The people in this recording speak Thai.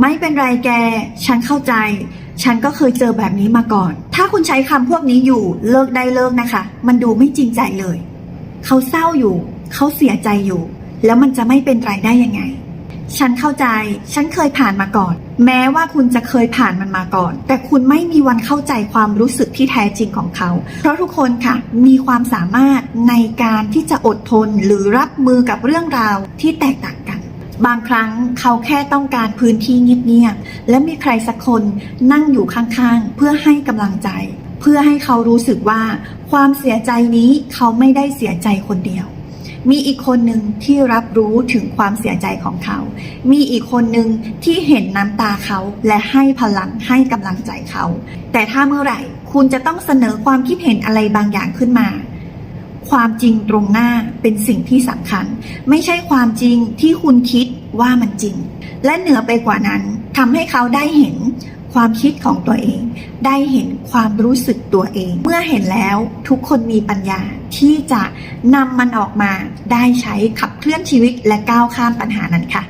ไม่เป็นไรแก ฉันเข้าใจ ฉันก็เคยเจอแบบนี้มาก่อน ถ้าคุณใช้คำพวกนี้อยู่เลิกได้เลิกนะคะ มันดูไม่จริงใจเลย เขาเศร้าอยู่ เขาเสียใจอยู่ แล้วมันจะไม่เป็นไรได้ยังไง ฉันเข้าใจ ฉันเคยผ่านมาก่อน แม้ว่าคุณจะเคยผ่านมันมาก่อน แต่คุณไม่มีวันเข้าใจความรู้สึกที่แท้จริงของเขา เพราะทุกคนค่ะ มีความสามารถในการที่จะอดทนหรือรับมือกับเรื่องราวที่แตกต่าง บางครั้งเขาแค่ต้องการพื้นที่เงียบๆและมีใครสักคนนั่งอยู่ข้างๆ เพื่อให้กำลังใจ เพื่อให้เขารู้สึกว่า ความเสียใจนี้เขาไม่ได้เสียใจคนเดียว มีอีกคนหนึ่งที่รับรู้ถึงความเสียใจของเขา มีอีกคนหนึ่งที่เห็นน้ำตาเขาและให้พลังให้กำลังใจเขา แต่ถ้าเมื่อไหร่ คุณจะต้องเสนอความคิดเห็นอะไรบางอย่างขึ้นมา ความจริงตรงหน้าเป็นสิ่งที่สำคัญ ไม่ใช่ความจริงที่คุณคิดว่ามันจริง และเหนือไปกว่านั้นทำให้เขาได้เห็นความคิดของตัวเอง ได้เห็นความรู้สึกตัวเอง เมื่อเห็นแล้วทุกคนมีปัญญาที่จะนำมันออกมาได้ใช้ขับเคลื่อนชีวิตและก้าวข้ามปัญหานั้นค่ะ